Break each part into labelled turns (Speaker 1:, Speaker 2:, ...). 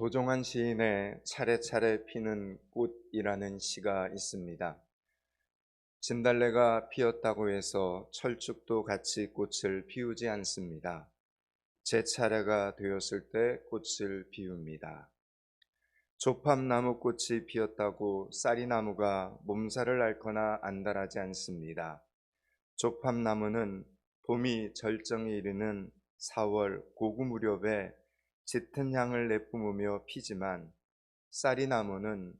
Speaker 1: 도종환 시인의 차례차례 피는 꽃이라는 시가 있습니다. 진달래가 피었다고 해서 철쭉도 같이 꽃을 피우지 않습니다. 제 차례가 되었을 때 꽃을 피웁니다. 조팝나무 꽃이 피었다고 쌀이나무가 몸살을 앓거나 안달하지 않습니다. 조팝나무는 봄이 절정에 이르는 4월 고구 무렵에 짙은 향을 내뿜으며 피지만 쌀이 나무는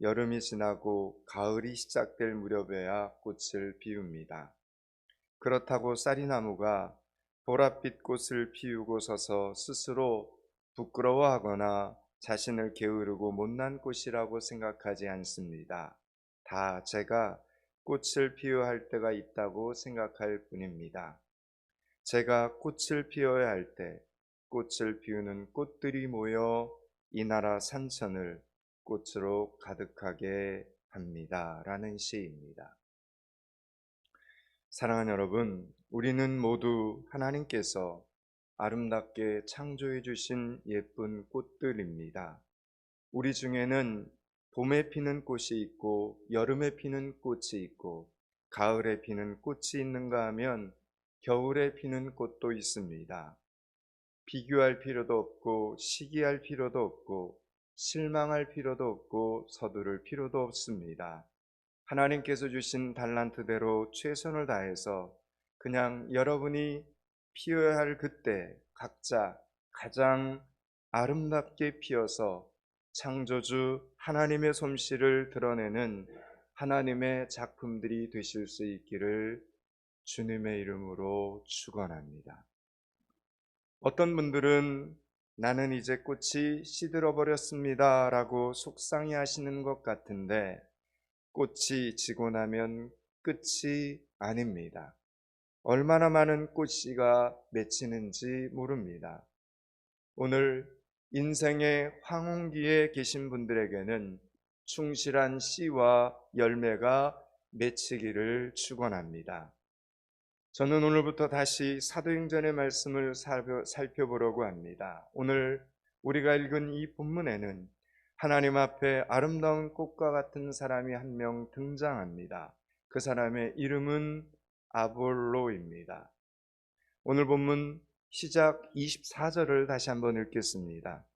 Speaker 1: 여름이 지나고 가을이 시작될 무렵에야 꽃을 피웁니다. 그렇다고 쌀이 나무가 보랏빛 꽃을 피우고 서서 스스로 부끄러워하거나 자신을 게으르고 못난 꽃이라고 생각하지 않습니다. 다 제가 꽃을 피워야 할 때가 있다고 생각할 뿐입니다. 제가 꽃을 피워야 할 때 꽃을 피우는 꽃들이 모여 이 나라 산천을 꽃으로 가득하게 합니다. 라는 시입니다. 사랑하는 여러분, 우리는 모두 하나님께서 아름답게 창조해 주신 예쁜 꽃들입니다. 우리 중에는 봄에 피는 꽃이 있고 여름에 피는 꽃이 있고 가을에 피는 꽃이 있는가 하면 겨울에 피는 꽃도 있습니다. 비교할 필요도 없고 시기할 필요도 없고 실망할 필요도 없고 서두를 필요도 없습니다. 하나님께서 주신 달란트대로 최선을 다해서 그냥 여러분이 피어야 할 그때 각자 가장 아름답게 피어서 창조주 하나님의 솜씨를 드러내는 하나님의 작품들이 되실 수 있기를 주님의 이름으로 축원합니다. 어떤 분들은 나는 이제 꽃이 시들어 버렸습니다. 라고 속상해 하시는 것 같은데 꽃이 지고 나면 끝이 아닙니다. 얼마나 많은 꽃씨가 맺히는지 모릅니다. 오늘 인생의 황혼기에 계신 분들에게는 충실한 씨와 열매가 맺히기를 축원합니다. 저는 오늘부터 다시 사도행전의 말씀을 살펴보려고 합니다. 오늘 우리가 읽은 이 본문에는 하나님 앞에 아름다운 꽃과 같은 사람이 한 명 등장합니다. 그 사람의 이름은 아볼로입니다. 오늘 본문 시작 24절을 다시 한번 읽겠습니다.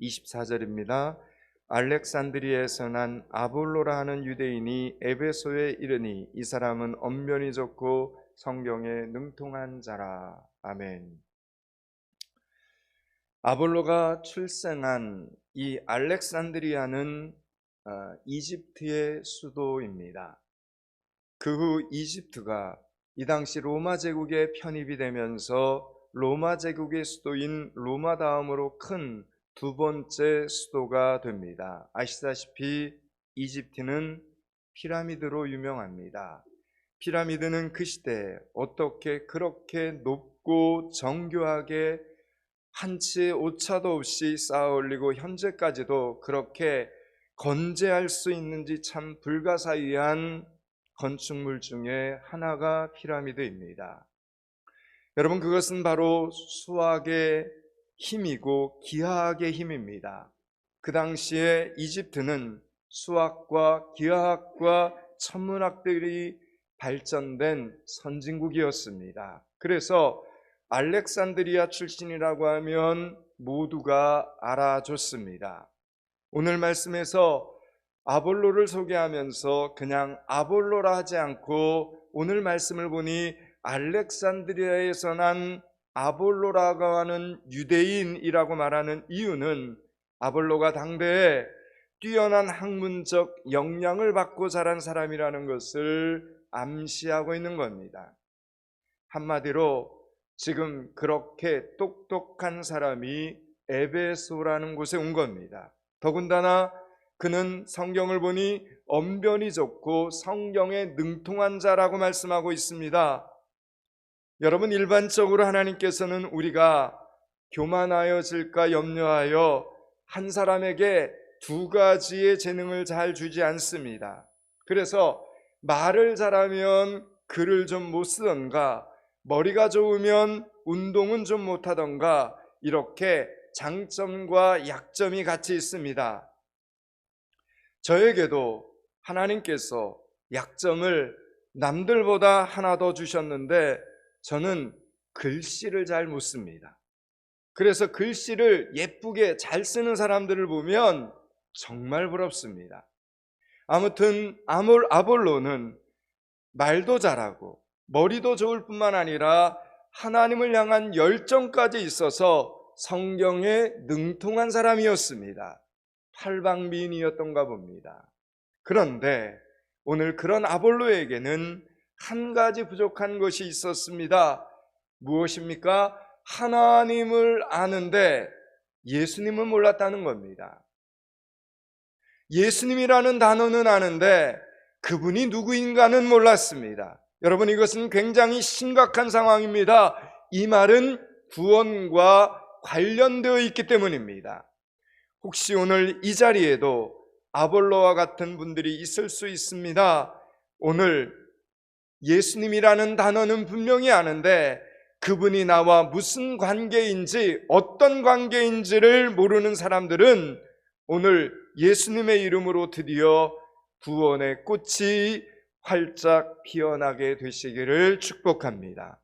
Speaker 1: 24절입니다. 알렉산드리에서 난 아볼로라 하는 유대인이 에베소에 이르니 이 사람은 언변이 좋고 성경에 능통한 자라. 아멘. 아볼로가 출생한 이 알렉산드리아는 어, 이집트의 수도입니다. 그 후 이집트가 이 당시 로마 제국에 편입이 되면서 로마 제국의 수도인 로마 다음으로 큰 두 번째 수도가 됩니다. 아시다시피 이집트는 피라미드로 유명합니다. 피라미드는 그 시대에 어떻게 그렇게 높고 정교하게 한치의 오차도 없이 쌓아 올리고 현재까지도 그렇게 건재할 수 있는지 참 불가사의한 건축물 중에 하나가 피라미드입니다. 여러분 그것은 바로 수학의 힘이고 기하학의 힘입니다. 그 당시에 이집트는 수학과 기하학과 천문학들이 발전된 선진국이었습니다. 그래서 알렉산드리아 출신이라고 하면 모두가 알아줬습니다. 오늘 말씀에서 아볼로를 소개하면서 그냥 아볼로라 하지 않고 오늘 말씀을 보니 알렉산드리아에서 난 아볼로라고 하는 유대인이라고 말하는 이유는 아볼로가 당대에 뛰어난 학문적 역량을 받고 자란 사람이라는 것을 암시하고 있는 겁니다. 한마디로 지금 그렇게 똑똑한 사람이 에베소라는 곳에 온 겁니다. 더군다나 그는 성경을 보니 언변이 좋고 성경에 능통한 자라고 말씀하고 있습니다. 여러분 일반적으로 하나님께서는 우리가 교만하여질까 염려하여 한 사람에게 두 가지의 재능을 잘 주지 않습니다. 그래서 말을 잘하면 글을 좀 못 쓰던가, 머리가 좋으면 운동은 좀 못하던가, 이렇게 장점과 약점이 같이 있습니다. 저에게도 하나님께서 약점을 남들보다 하나 더 주셨는데 저는 글씨를 잘 못 씁니다. 그래서 글씨를 예쁘게 잘 쓰는 사람들을 보면 정말 부럽습니다. 아무튼 아몰 아볼로는 말도 잘하고 머리도 좋을 뿐만 아니라 하나님을 향한 열정까지 있어서 성경에 능통한 사람이었습니다. 팔방미인이었던가 봅니다. 그런데 오늘 그런 아볼로에게는 한 가지 부족한 것이 있었습니다. 무엇입니까? 하나님을 아는데 예수님을 몰랐다는 겁니다. 예수님이라는 단어는 아는데 그분이 누구인가는 몰랐습니다. 여러분 이것은 굉장히 심각한 상황입니다. 이 말은 구원과 관련되어 있기 때문입니다. 혹시 오늘 이 자리에도 아볼로와 같은 분들이 있을 수 있습니다. 오늘 예수님이라는 단어는 분명히 아는데 그분이 나와 무슨 관계인지 어떤 관계인지를 모르는 사람들은 오늘 예수님의 이름으로 드디어 구원의 꽃이 활짝 피어나게 되시기를 축복합니다.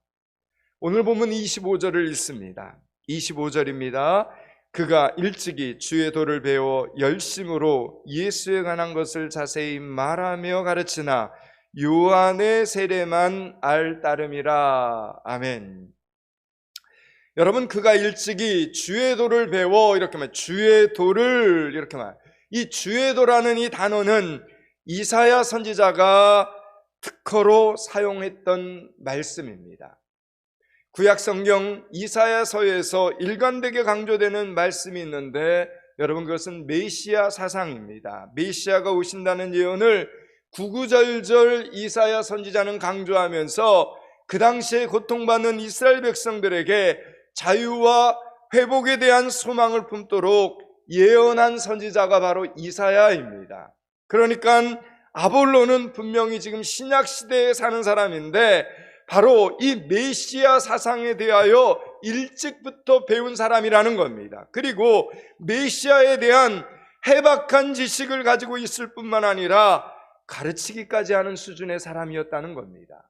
Speaker 1: 오늘 보면 25절을 읽습니다. 25절입니다. 그가 일찍이 주의 도를 배워 열심으로 예수에 관한 것을 자세히 말하며 가르치나 요한의 세례만 알 따름이라. 아멘. 여러분 그가 일찍이 주의 도를 배워 이렇게 말 주의 도를 이렇게 말. 이 주의 도라는 이 단어는 이사야 선지자가 특허로 사용했던 말씀입니다. 구약 성경 이사야서에서 일관되게 강조되는 말씀이 있는데 여러분 그것은 메시아 사상입니다. 메시아가 오신다는 예언을 구구절절 이사야 선지자는 강조하면서 그 당시에 고통받는 이스라엘 백성들에게 자유와 회복에 대한 소망을 품도록 예언한 선지자가 바로 이사야입니다. 그러니까 아볼로는 분명히 지금 신약 시대에 사는 사람인데 바로 이 메시아 사상에 대하여 일찍부터 배운 사람이라는 겁니다. 그리고 메시아에 대한 해박한 지식을 가지고 있을 뿐만 아니라 가르치기까지 하는 수준의 사람이었다는 겁니다.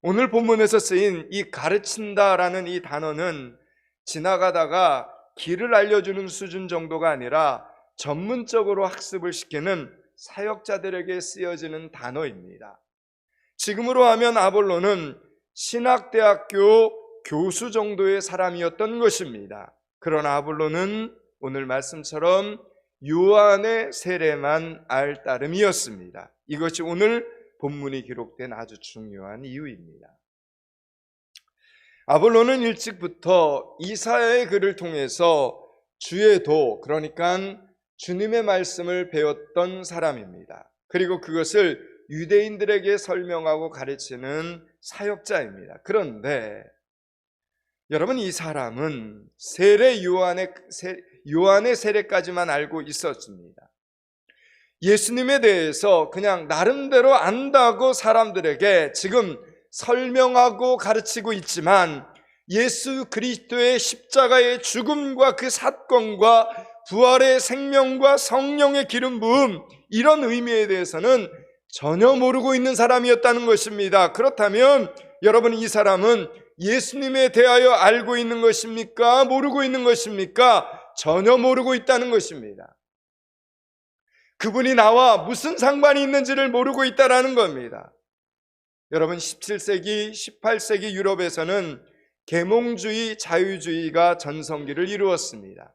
Speaker 1: 오늘 본문에서 쓰인 이 가르친다라는 이 단어는 지나가다가 길을 알려주는 수준 정도가 아니라 전문적으로 학습을 시키는 사역자들에게 쓰여지는 단어입니다. 지금으로 하면 아볼로는 신학대학교 교수 정도의 사람이었던 것입니다. 그러나 아볼로는 오늘 말씀처럼 요한의 세례만 알 따름이었습니다. 이것이 오늘 본문이 기록된 아주 중요한 이유입니다. 아볼로는 일찍부터 이사야의 글을 통해서 주의 도, 그러니까 주님의 말씀을 배웠던 사람입니다. 그리고 그것을 유대인들에게 설명하고 가르치는 사역자입니다. 그런데 여러분 이 사람은 세례 요한의 요한의 세례까지만 알고 있었습니다. 예수님에 대해서 그냥 나름대로 안다고 사람들에게 지금 설명하고 가르치고 있지만 예수 그리스도의 십자가의 죽음과 그 사건과 부활의 생명과 성령의 기름 부음 이런 의미에 대해서는 전혀 모르고 있는 사람이었다는 것입니다. 그렇다면 여러분 이 사람은 예수님에 대하여 알고 있는 것입니까? 모르고 있는 것입니까? 전혀 모르고 있다는 것입니다. 그분이 나와 무슨 상관이 있는지를 모르고 있다라는 겁니다. 여러분 17세기, 18세기 유럽에서는 계몽주의, 자유주의가 전성기를 이루었습니다.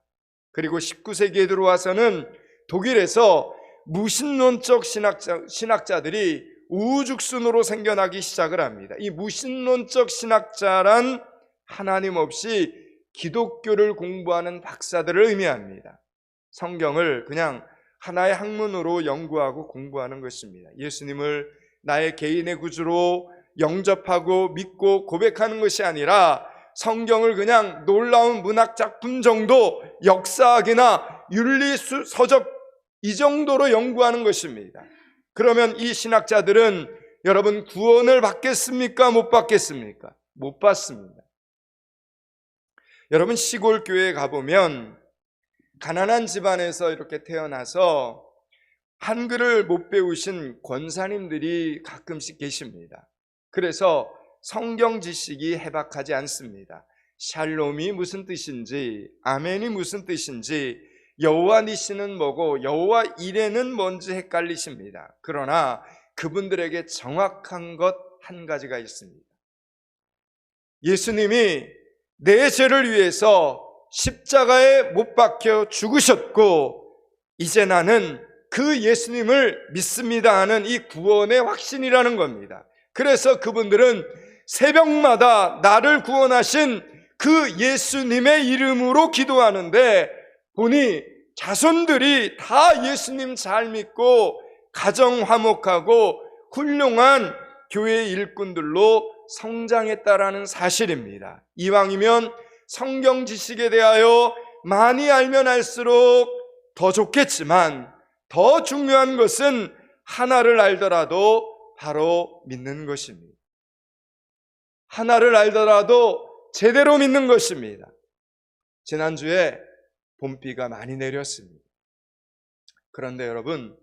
Speaker 1: 그리고 19세기에 들어와서는 독일에서 무신론적 신학자, 신학자들이 우죽순으로 생겨나기 시작을 합니다. 이 무신론적 신학자란 하나님 없이 기독교를 공부하는 박사들을 의미합니다. 성경을 그냥 하나의 학문으로 연구하고 공부하는 것입니다. 예수님을 나의 개인의 구주로 영접하고 믿고 고백하는 것이 아니라 성경을 그냥 놀라운 문학 작품 정도 역사학이나 윤리 서적 이 정도로 연구하는 것입니다. 그러면 이 신학자들은 여러분 구원을 받겠습니까? 못 받겠습니까? 못 받습니다. 여러분 시골 교회에 가보면 가난한 집안에서 이렇게 태어나서 한글을 못 배우신 권사님들이 가끔씩 계십니다. 그래서 성경 지식이 해박하지 않습니다. 샬롬이 무슨 뜻인지, 아멘이 무슨 뜻인지, 여호와 니시는 뭐고 여호와 이레는 뭔지 헷갈리십니다. 그러나 그분들에게 정확한 것 한 가지가 있습니다. 예수님이 내 죄를 위해서 십자가에 못 박혀 죽으셨고 이제 나는 그 예수님을 믿습니다 하는 이 구원의 확신이라는 겁니다. 그래서 그분들은 새벽마다 나를 구원하신 그 예수님의 이름으로 기도하는데 보니 자손들이 다 예수님 잘 믿고 가정 화목하고 훌륭한 교회 일꾼들로 성장했다라는 사실입니다. 이왕이면 성경 지식에 대하여 많이 알면 알수록 더 좋겠지만 더 중요한 것은 하나를 알더라도 바로 믿는 것입니다. 하나를 알더라도 제대로 믿는 것입니다. 지난주에 봄비가 많이 내렸습니다. 그런데 여러분,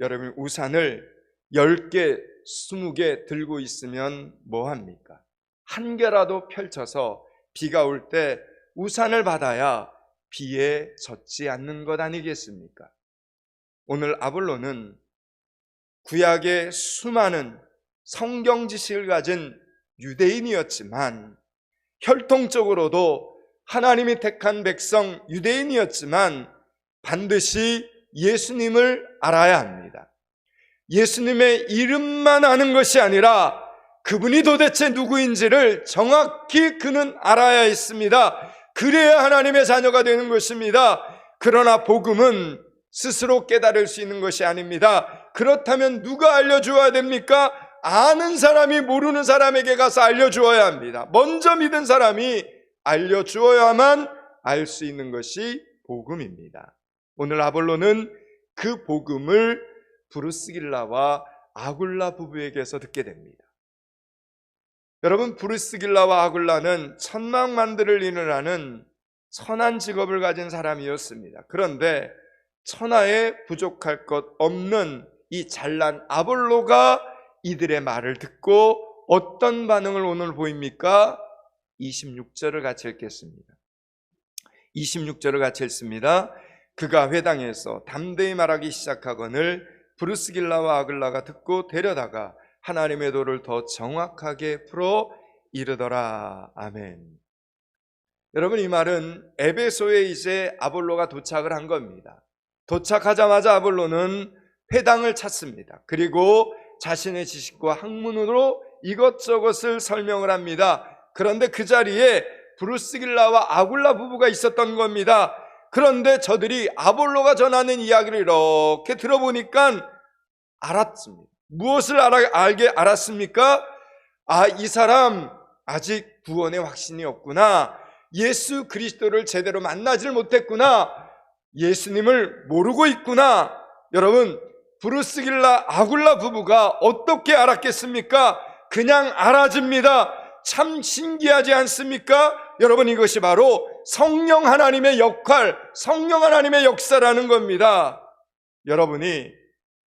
Speaker 1: 여러분 우산을 10개, 20개 들고 있으면 뭐 합니까? 한 개라도 펼쳐서 비가 올 때 우산을 받아야 비에 젖지 않는 것 아니겠습니까? 오늘 아볼로는 구약의 수많은 성경 지식을 가진 유대인이었지만 혈통적으로도 하나님이 택한 백성 유대인이었지만 반드시 예수님을 알아야 합니다. 예수님의 이름만 아는 것이 아니라 그분이 도대체 누구인지를 정확히 그는 알아야 했습니다. 그래야 하나님의 자녀가 되는 것입니다. 그러나 복음은 스스로 깨달을 수 있는 것이 아닙니다. 그렇다면 누가 알려주어야 됩니까? 아는 사람이 모르는 사람에게 가서 알려주어야 합니다. 먼저 믿은 사람이 알려주어야만 알 수 있는 것이 복음입니다. 오늘 아볼로는 그 복음을 브루스길라와 아굴라 부부에게서 듣게 됩니다. 여러분 브루스길라와 아굴라는 천망만들을 일을 선한 직업을 가진 사람이었습니다. 그런데 천하에 부족할 것 없는 이 잘난 아볼로가 이들의 말을 듣고 어떤 반응을 오늘 보입니까? 26절을 같이 읽겠습니다. 26절을 같이 읽습니다. 그가 회당에서 담대히 말하기 시작하거늘 브루스길라와 아글라가 듣고 데려다가 하나님의 도를 더 정확하게 풀어 이르더라. 아멘. 여러분 이 말은 에베소에 이제 아볼로가 도착을 한 겁니다. 도착하자마자 아볼로는 회당을 찾습니다. 그리고 자신의 지식과 학문으로 이것저것을 설명을 합니다. 그런데 그 자리에 브루스길라와 아굴라 부부가 있었던 겁니다. 그런데 저들이 아볼로가 전하는 이야기를 이렇게 들어보니까 알았습니다. 무엇을 알아, 알게 알았습니까? 아, 이 사람 아직 구원의 확신이 없구나. 예수 그리스도를 제대로 만나지를 못했구나. 예수님을 모르고 있구나. 여러분, 브루스길라 아굴라 부부가 어떻게 알았겠습니까? 그냥 알아집니다. 참 신기하지 않습니까? 여러분 이것이 바로 성령 하나님의 역할, 성령 하나님의 역사라는 겁니다. 여러분이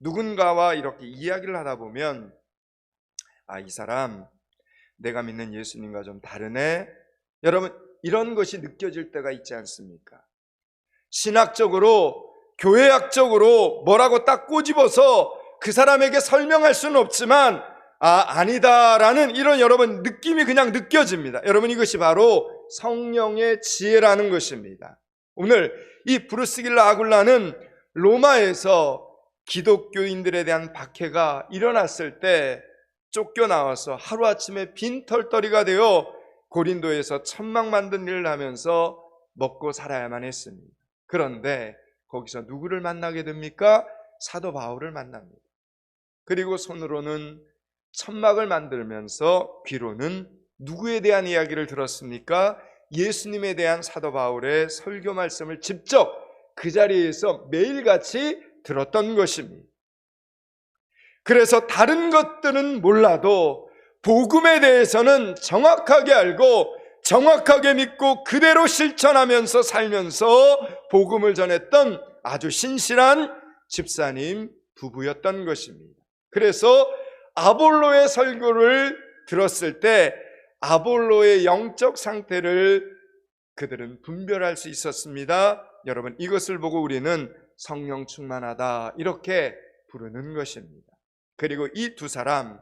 Speaker 1: 누군가와 이렇게 이야기를 하다 보면 아, 이 사람 내가 믿는 예수님과 좀 다르네. 여러분 이런 것이 느껴질 때가 있지 않습니까? 신학적으로 교회학적으로 뭐라고 딱 꼬집어서 그 사람에게 설명할 수는 없지만 아 아니다라는 이런 여러분 느낌이 그냥 느껴집니다. 여러분 이것이 바로 성령의 지혜라는 것입니다. 오늘 이 브루스길라 아굴라는 로마에서 기독교인들에 대한 박해가 일어났을 때 쫓겨나와서 하루아침에 빈털터리가 되어 고린도에서 천막 만든 일을 하면서 먹고 살아야만 했습니다. 그런데 거기서 누구를 만나게 됩니까? 사도 바울을 만납니다. 그리고 손으로는 천막을 만들면서 귀로는 누구에 대한 이야기를 들었습니까? 예수님에 대한 사도 바울의 설교 말씀을 직접 그 자리에서 매일같이 들었던 것입니다. 그래서 다른 것들은 몰라도 복음에 대해서는 정확하게 알고 정확하게 믿고 그대로 실천하면서 살면서 복음을 전했던 아주 신실한 집사님 부부였던 것입니다. 그래서 아볼로의 설교를 들었을 때 아볼로의 영적 상태를 그들은 분별할 수 있었습니다. 여러분 이것을 보고 우리는 성령 충만하다 이렇게 부르는 것입니다. 그리고 이 두 사람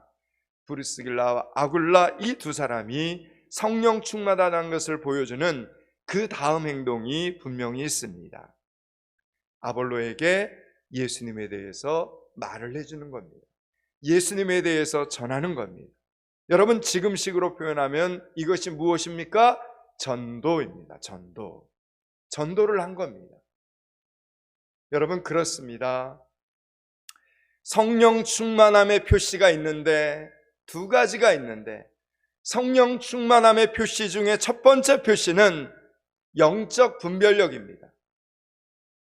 Speaker 1: 브루스길라와 아굴라 이 두 사람이 성령 충만하다는 것을 보여주는 그 다음 행동이 분명히 있습니다. 아볼로에게 예수님에 대해서 말을 해주는 겁니다. 예수님에 대해서 전하는 겁니다. 여러분 지금 식으로 표현하면 이것이 무엇입니까? 전도입니다. 전도. 전도를 한 겁니다. 여러분 그렇습니다. 성령 충만함의 표시가 있는데 두 가지가 있는데 성령 충만함의 표시 중에 첫 번째 표시는 영적 분별력입니다.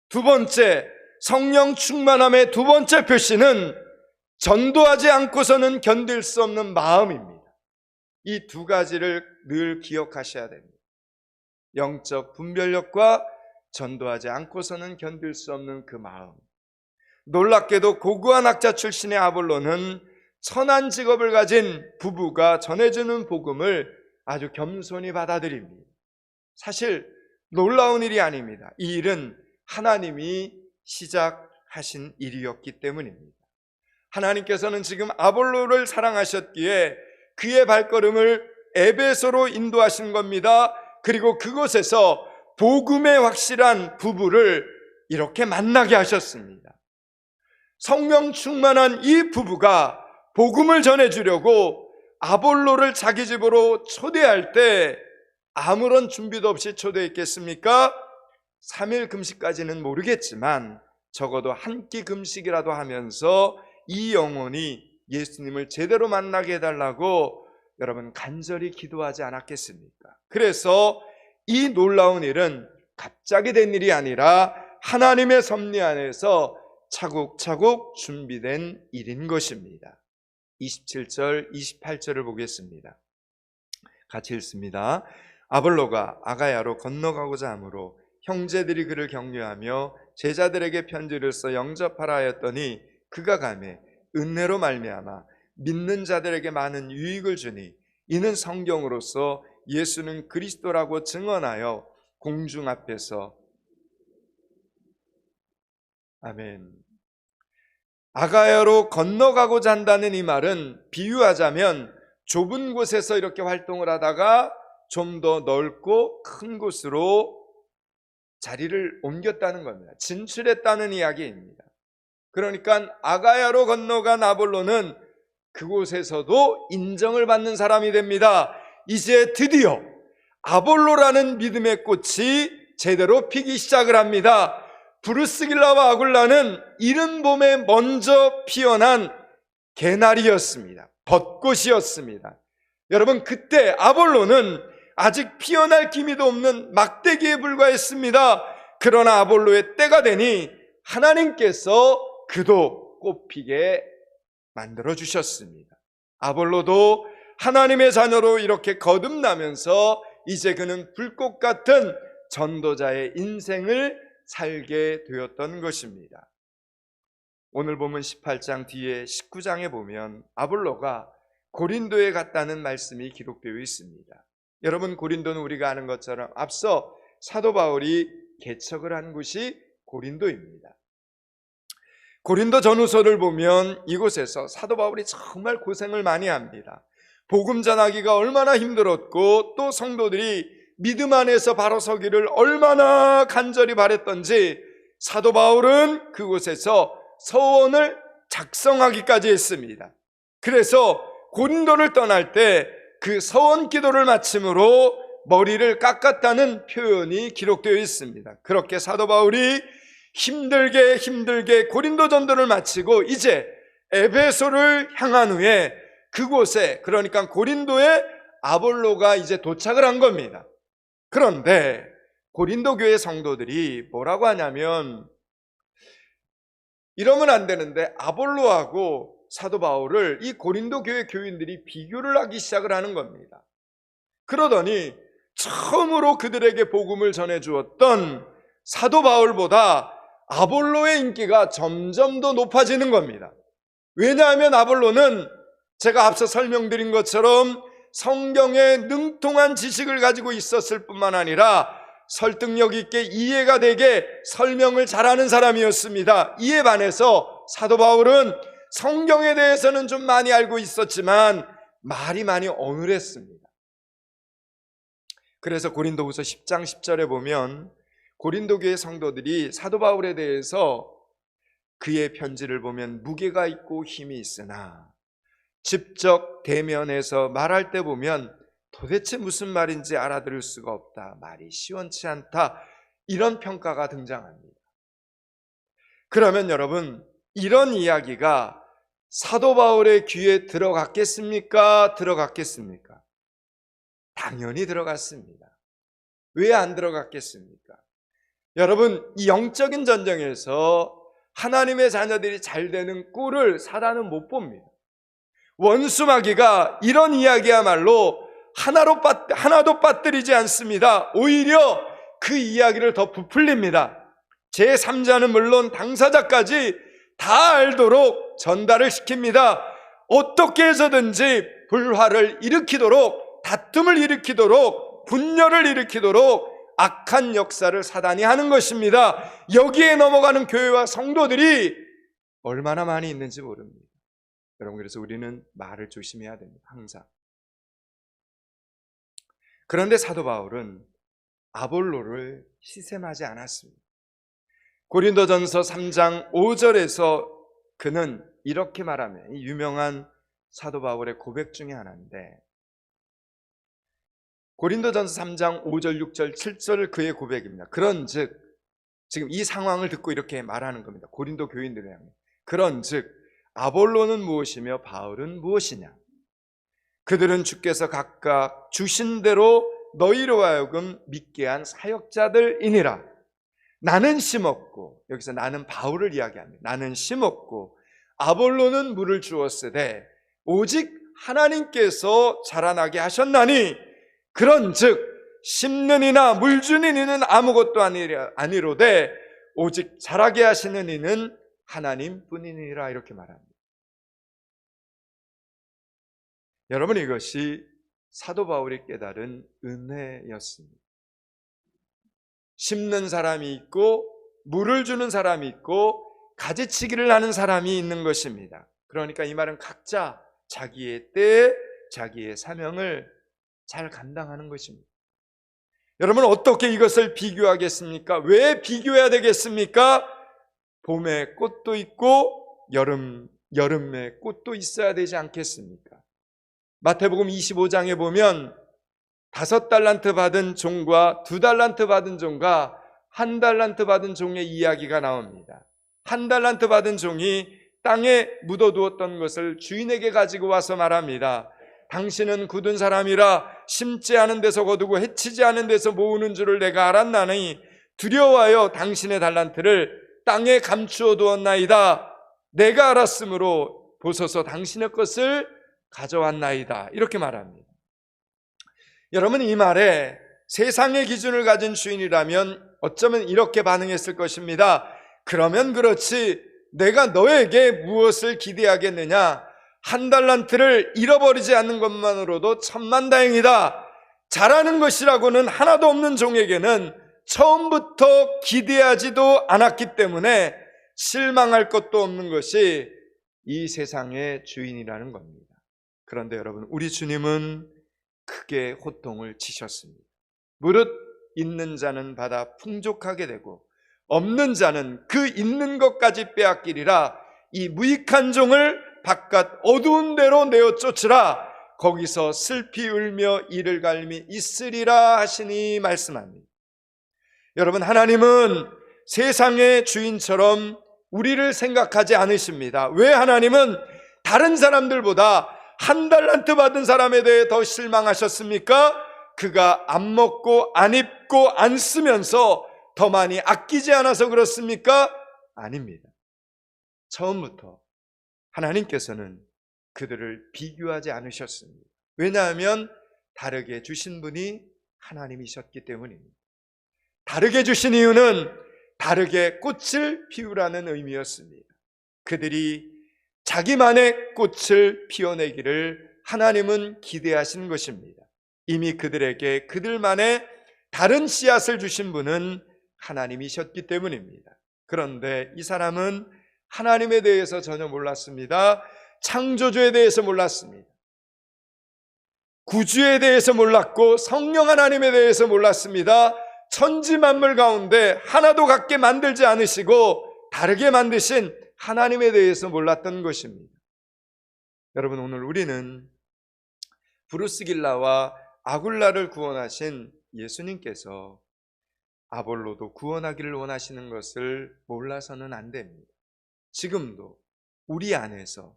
Speaker 1: 두 번째 성령 충만함의 두 번째 표시는 전도하지 않고서는 견딜 수 없는 마음입니다. 이 두 가지를 늘 기억하셔야 됩니다. 영적 분별력과 전도하지 않고서는 견딜 수 없는 그 마음. 놀랍게도 고고한 학자 출신의 아볼로는 천한 직업을 가진 부부가 전해주는 복음을 아주 겸손히 받아들입니다. 사실 놀라운 일이 아닙니다. 이 일은 하나님이 시작하신 일이었기 때문입니다. 하나님께서는 지금 아볼로를 사랑하셨기에 그의 발걸음을 에베소로 인도하신 겁니다. 그리고 그곳에서 복음의 확실한 부부를 이렇게 만나게 하셨습니다. 성령 충만한 이 부부가 복음을 전해주려고 아볼로를 자기 집으로 초대할 때 아무런 준비도 없이 초대했겠습니까? 3일 금식까지는 모르겠지만 적어도 한 끼 금식이라도 하면서 이 영혼이 예수님을 제대로 만나게 해달라고 여러분 간절히 기도하지 않았겠습니까? 그래서 이 놀라운 일은 갑자기 된 일이 아니라 하나님의 섭리 안에서 차곡차곡 준비된 일인 것입니다. 27절, 28절을 보겠습니다. 같이 읽습니다. 아볼로가 아가야로 건너가고자 하므로 형제들이 그를 격려하며 제자들에게 편지를 써 영접하라 하였더니 그가 가매 은혜로 말미암아 믿는 자들에게 많은 유익을 주니 이는 성경으로서 예수는 그리스도라고 증언하여 공중 앞에서 아멘. 아가야로 건너가고자 한다는 이 말은 비유하자면 좁은 곳에서 이렇게 활동을 하다가 좀 더 넓고 큰 곳으로 자리를 옮겼다는 겁니다. 진출했다는 이야기입니다. 그러니까 아가야로 건너간 아볼로는 그곳에서도 인정을 받는 사람이 됩니다. 이제 드디어 아볼로라는 믿음의 꽃이 제대로 피기 시작을 합니다. 브루스길라와 아굴라는 이른 봄에 먼저 피어난 개나리였습니다. 벚꽃이었습니다. 여러분 그때 아볼로는 아직 피어날 기미도 없는 막대기에 불과했습니다. 그러나 아볼로의 때가 되니 하나님께서 그도 꽃피게 만들어 주셨습니다. 아볼로도 하나님의 자녀로 이렇게 거듭나면서 이제 그는 불꽃 같은 전도자의 인생을 살게 되었던 것입니다. 오늘 보면 18장 뒤에 19장에 보면 아볼로가 고린도에 갔다는 말씀이 기록되어 있습니다. 여러분 고린도는 우리가 아는 것처럼 앞서 사도 바울이 개척을 한 곳이 고린도입니다. 고린도 전후서를 보면 이곳에서 사도 바울이 정말 고생을 많이 합니다. 복음 전하기가 얼마나 힘들었고 또 성도들이 믿음 안에서 바로 서기를 얼마나 간절히 바랬던지 사도 바울은 그곳에서 서원을 작성하기까지 했습니다. 그래서 고린도를 떠날 때 그 서원 기도를 마침으로 머리를 깎았다는 표현이 기록되어 있습니다. 그렇게 사도 바울이 힘들게 힘들게 고린도 전도를 마치고 이제 에베소를 향한 후에 그곳에 그러니까 고린도에 아볼로가 이제 도착을 한 겁니다. 그런데 고린도 교회 성도들이 뭐라고 하냐면 이러면 안 되는데 아볼로하고 사도 바울을 이 고린도 교회 교인들이 비교를 하기 시작을 하는 겁니다. 그러더니 처음으로 그들에게 복음을 전해 주었던 사도 바울보다 아볼로의 인기가 점점 더 높아지는 겁니다. 왜냐하면 아볼로는 제가 앞서 설명드린 것처럼 성경에 능통한 지식을 가지고 있었을 뿐만 아니라 설득력 있게 이해가 되게 설명을 잘하는 사람이었습니다. 이에 반해서 사도 바울은 성경에 대해서는 좀 많이 알고 있었지만 말이 많이 어눌했습니다. 그래서 고린도후서 10장 10절에 보면 고린도 교회 성도들이 사도 바울에 대해서 그의 편지를 보면 무게가 있고 힘이 있으나 직접 대면해서 말할 때 보면 도대체 무슨 말인지 알아들을 수가 없다. 말이 시원치 않다. 이런 평가가 등장합니다. 그러면 여러분, 이런 이야기가 사도 바울의 귀에 들어갔겠습니까? 들어갔겠습니까? 당연히 들어갔습니다. 왜 안 들어갔겠습니까? 여러분, 이 영적인 전쟁에서 하나님의 자녀들이 잘 되는 꿀을 사단은 못 봅니다. 원수 마귀가 이런 이야기야말로 하나로 빠, 하나도 빠뜨리지 않습니다. 오히려 그 이야기를 더 부풀립니다. 제3자는 물론 당사자까지 다 알도록 전달을 시킵니다. 어떻게 해서든지 불화를 일으키도록 다툼을 일으키도록 분열을 일으키도록 악한 역사를 사단이 하는 것입니다. 여기에 넘어가는 교회와 성도들이 얼마나 많이 있는지 모릅니다. 여러분 그래서 우리는 말을 조심해야 됩니다. 항상. 그런데 사도 바울은 아볼로를 시샘하지 않았습니다. 고린도전서 3장 5절에서 그는 이렇게 말하며 이 유명한 사도 바울의 고백 중에 하나인데 고린도전서 3장 5절, 6절, 7절 그의 고백입니다. 그런즉 지금 이 상황을 듣고 이렇게 말하는 겁니다. 고린도 교인들을 향해. 그런즉 아볼로는 무엇이며 바울은 무엇이냐? 그들은 주께서 각각 주신 대로 너희로 하여금 믿게 한 사역자들이니라. 나는 심었고 여기서 나는 바울을 이야기합니다. 나는 심었고 아볼로는 물을 주었으되 오직 하나님께서 자라나게 하셨나니 그런즉 심는 이나 물 주는 이는 아무것도 아니로되 오직 자라게 하시는 이는 하나님뿐이니라 이렇게 말합니다. 여러분 이것이 사도 바울이 깨달은 은혜였습니다. 심는 사람이 있고 물을 주는 사람이 있고 가지치기를 하는 사람이 있는 것입니다. 그러니까 이 말은 각자 자기의 때 자기의 사명을 잘 감당하는 것입니다. 여러분 어떻게 이것을 비교하겠습니까? 왜 비교해야 되겠습니까? 봄에 꽃도 있고 여름 여름에 꽃도 있어야 되지 않겠습니까? 마태복음 25장에 보면 다섯 달란트 받은 종과 두 달란트 받은 종과 한 달란트 받은 종의 이야기가 나옵니다. 한 달란트 받은 종이 땅에 묻어두었던 것을 주인에게 가지고 와서 말합니다. 당신은 굳은 사람이라 심지 않은 데서 거두고 해치지 않은 데서 모으는 줄을 내가 알았나니 두려워하여 당신의 달란트를 땅에 감추어 두었나이다. 내가 알았으므로 보소서 당신의 것을 가져왔나이다. 이렇게 말합니다. 여러분 이 말에 세상의 기준을 가진 주인이라면 어쩌면 이렇게 반응했을 것입니다. 그러면 그렇지 내가 너에게 무엇을 기대하겠느냐? 한 달란트를 잃어버리지 않는 것만으로도 천만다행이다. 잘하는 것이라고는 하나도 없는 종에게는 처음부터 기대하지도 않았기 때문에 실망할 것도 없는 것이 이 세상의 주인이라는 겁니다. 그런데 여러분, 우리 주님은 크게 호통을 치셨습니다. 무릇 있는 자는 받아 풍족하게 되고 없는 자는 그 있는 것까지 빼앗기리라 이 무익한 종을 바깥 어두운 데로 내어 쫓으라 거기서 슬피 울며 이를 갈미 있으리라 하시니 말씀합니다. 여러분 하나님은 세상의 주인처럼 우리를 생각하지 않으십니다. 왜 하나님은 다른 사람들보다 한 달란트 받은 사람에 대해 더 실망하셨습니까? 그가 안 먹고 안 입고 안 쓰면서 더 많이 아끼지 않아서 그렇습니까? 아닙니다. 처음부터 하나님께서는 그들을 비교하지 않으셨습니다. 왜냐하면 다르게 주신 분이 하나님이셨기 때문입니다. 다르게 주신 이유는 다르게 꽃을 피우라는 의미였습니다. 그들이 자기만의 꽃을 피워내기를 하나님은 기대하신 것입니다. 이미 그들에게 그들만의 다른 씨앗을 주신 분은 하나님이셨기 때문입니다. 그런데 이 사람은 하나님에 대해서 전혀 몰랐습니다. 창조주에 대해서 몰랐습니다. 구주에 대해서 몰랐고 성령 하나님에 대해서 몰랐습니다. 천지 만물 가운데 하나도 같게 만들지 않으시고 다르게 만드신 하나님에 대해서 몰랐던 것입니다. 여러분 오늘 우리는 브루스 길라와 아굴라를 구원하신 예수님께서 아볼로도 구원하기를 원하시는 것을 몰라서는 안 됩니다. 지금도 우리 안에서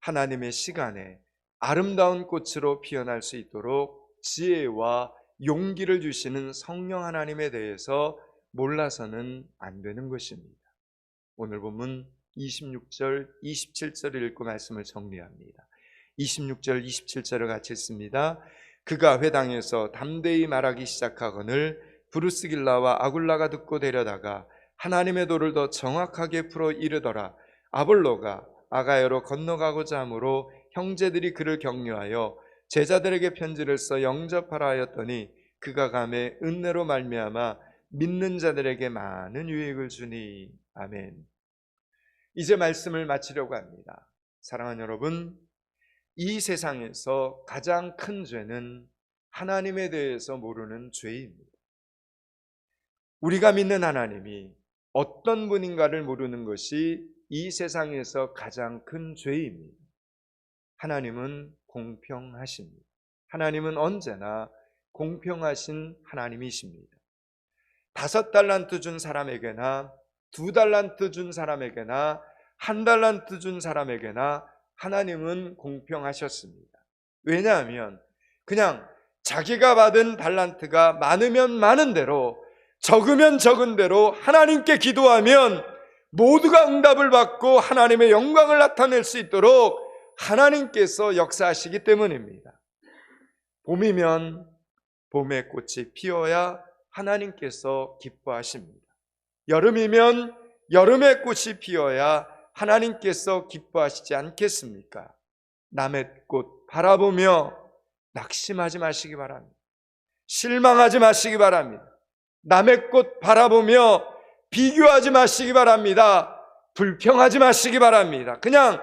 Speaker 1: 하나님의 시간에 아름다운 꽃으로 피어날 수 있도록 지혜와 용기를 주시는 성령 하나님에 대해서 몰라서는 안 되는 것입니다. 오늘 본문 26절, 27절을 읽고 말씀을 정리합니다. 26절, 27절을 같이 읽습니다. 그가 회당에서 담대히 말하기 시작하거늘 브루스길라와 아굴라가 듣고 데려다가 하나님의 도를 더 정확하게 풀어 이르더라. 아볼로가 아가야로 건너가고자 하므로 형제들이 그를 격려하여 제자들에게 편지를 써 영접하라 하였더니 그가 감에 은혜로 말미암아 믿는 자들에게 많은 유익을 주니 아멘. 이제 말씀을 마치려고 합니다. 사랑하는 여러분, 이 세상에서 가장 큰 죄는 하나님에 대해서 모르는 죄입니다. 우리가 믿는 하나님이 어떤 분인가를 모르는 것이 이 세상에서 가장 큰 죄입니다. 하나님은 공평하십니다. 하나님은 언제나 공평하신 하나님이십니다. 다섯 달란트 준 사람에게나 두 달란트 준 사람에게나 한 달란트 준 사람에게나 하나님은 공평하셨습니다. 왜냐하면 그냥 자기가 받은 달란트가 많으면 많은 대로 적으면 적은 대로 하나님께 기도하면 모두가 응답을 받고 하나님의 영광을 나타낼 수 있도록 하나님께서 역사하시기 때문입니다. 봄이면 봄의 꽃이 피어야 하나님께서 기뻐하십니다. 여름이면 여름의 꽃이 피어야 하나님께서 기뻐하시지 않겠습니까? 남의 꽃 바라보며 낙심하지 마시기 바랍니다. 실망하지 마시기 바랍니다. 남의 꽃 바라보며 비교하지 마시기 바랍니다. 불평하지 마시기 바랍니다. 그냥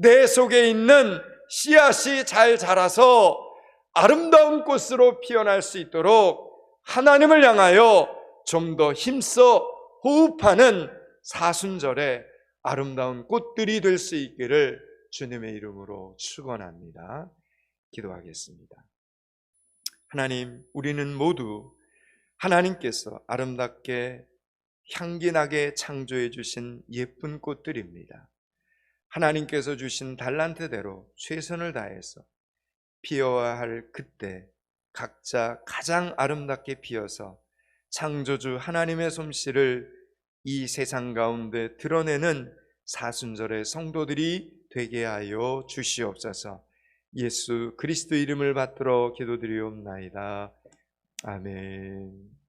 Speaker 1: 내 속에 있는 씨앗이 잘 자라서 아름다운 꽃으로 피어날 수 있도록 하나님을 향하여 좀 더 힘써 호흡하는 사순절에 아름다운 꽃들이 될 수 있기를 주님의 이름으로 축원합니다. 기도하겠습니다. 하나님, 우리는 모두 하나님께서 아름답게 향기나게 창조해 주신 예쁜 꽃들입니다. 하나님께서 주신 달란트대로 최선을 다해서 피어야 할 그때 각자 가장 아름답게 피어서 창조주 하나님의 솜씨를 이 세상 가운데 드러내는 사순절의 성도들이 되게 하여 주시옵소서. 예수 그리스도 이름을 받들어 기도드리옵나이다. 아멘.